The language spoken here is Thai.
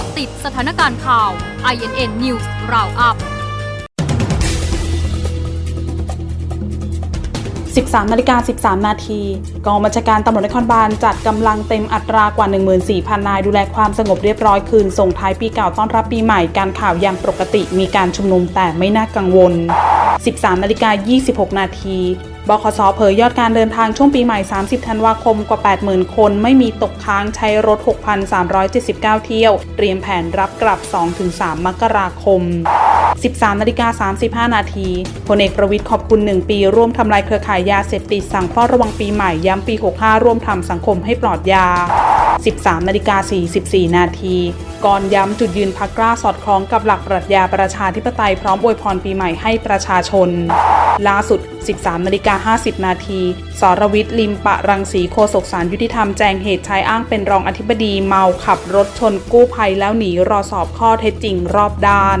าะติดสถานการณ์ข่าว INN News Roundup 13นาฬิกา13 นาที กองบัญชาการตำรวจนครบาลจัดกำลังเต็มอัตรากว่า 14,000 นายดูแลความสงบเรียบร้อยคืน ส่งท้ายปีเก่าต้อนรับปีใหม่การข่าวยังปกติมีการชุมนุมแต่ไม่น่ากังวล 13นาฬิกา26 นาที บคสเผยยอดการเดินทางช่วงปีใหม่ 30 ธันวาคมกว่า 80,000 คน ไม่มีตกค้างใช้รถ 6,379 เที่ยว เตรียมแผนรับกลับ 2-3 มกราคม 13นาฬิกา35 นาทีพลเอกประวิทย์ขอบคุณ 1 ปี ร่วมทำลายเครือข่ายยาเสพติดสั่งเฝ้าระวังปีใหม่ ย้ำปี 65 ร่วมทำสังคมให้ปลอดยา 13นาฬิกา44 นาที ก่อนย้ำจุดยืนพักกล้าสอดคล้องกับหลักปรัชญาประชาธิปไตยพร้อมอวยพรปีใหม่ให้ประชาชน ล่าสุด 13นาฬิกา50 นาทีสรวิทย์ลิมปะรังสีโฆษกสารยุติธรรมแจงเหตุชายอ้างเป็นรองอธิบดีเมาขับรถชนกู้ภัยแล้วหนีรอสอบข้อเท็จจริงรอบด้าน